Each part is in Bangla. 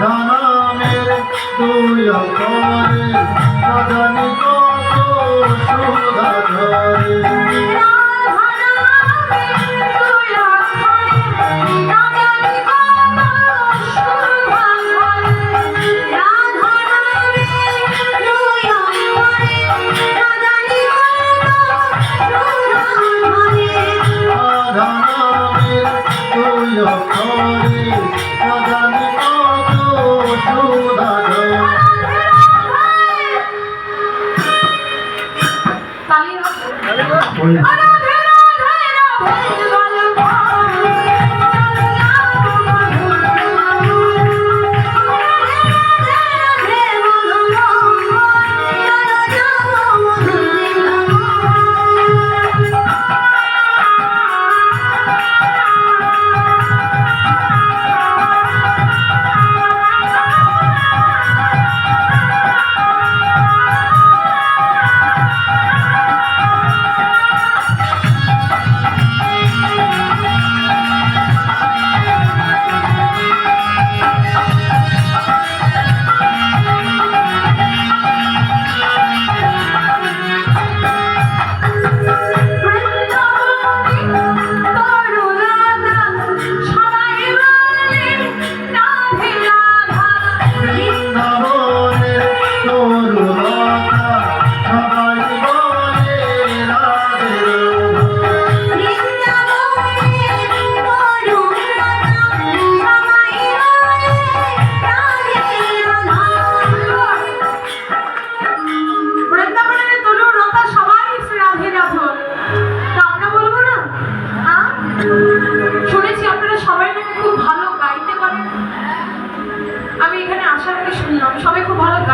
রাধা নামের তুই করে রাধা Oh, no!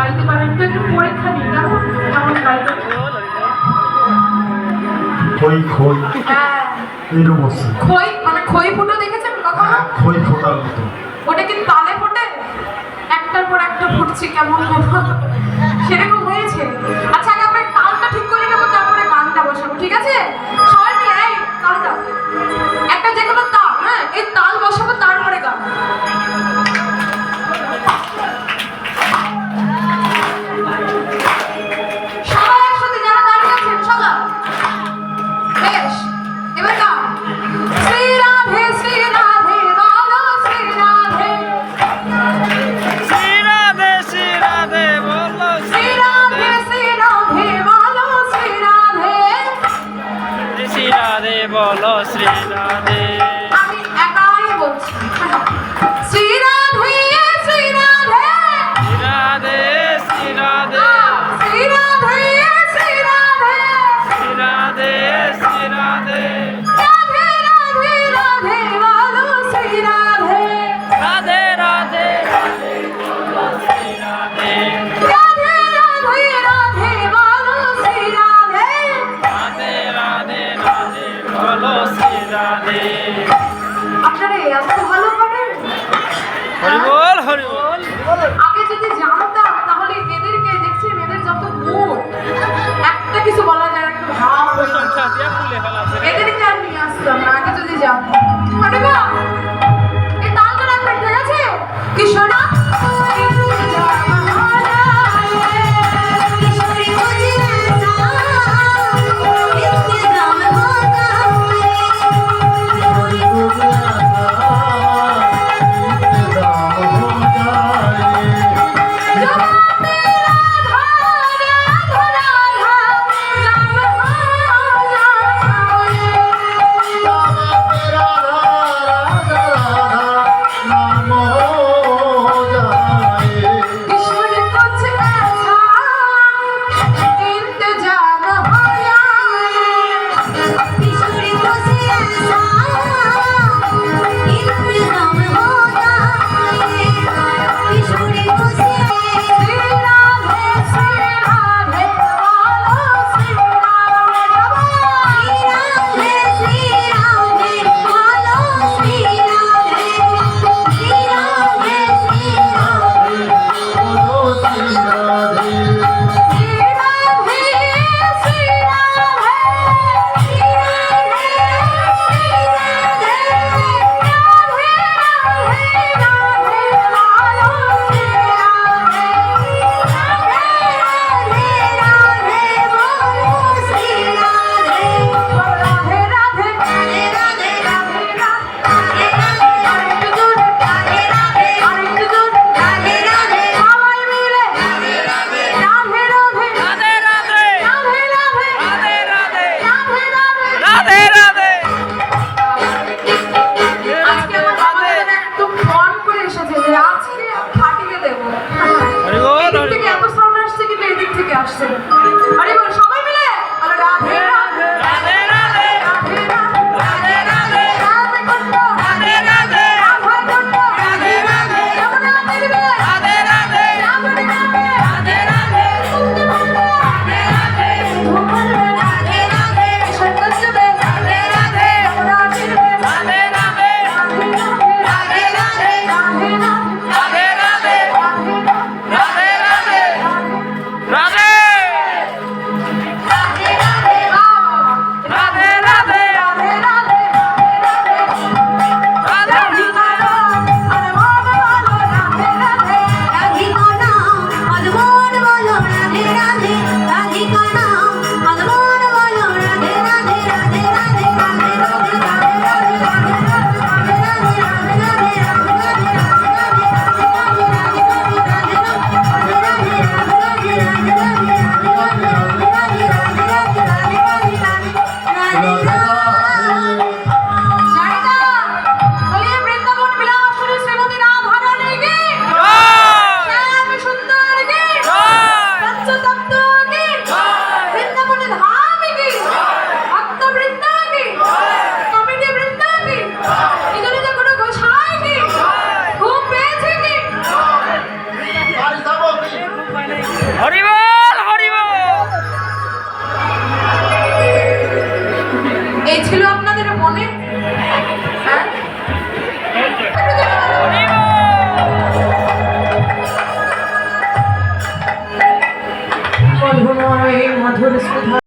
গাইতে পারেন তো একটু পরীক্ষা নিন কেমন কেমন গাইতে খই খই। হ্যাঁ। এরকম খই মানে খই ফুটো দেখেছেন কখনো? খই ফোটার মতো। ওটা কি তালে ফোটে? একটার পর একটা ফুটছে কেমন কেমন সেরকম হয়েছে। আচ্ছা আগে আমরা তালটা ঠিক করে নেব তারপরে গানটা বসাবো ঠিক আছে? আপনারা আগে যদি জানতাম তাহলে এদেরকে দেখছি এদের যত গুণ একটা কিছু বলা যায় একটু ভাব প্রশংসা দিয়ে এদেরকে আমি নিয়ে আসতাম না আগে যদি জানতাম। এ তাল ঠিক আছে কি শোনা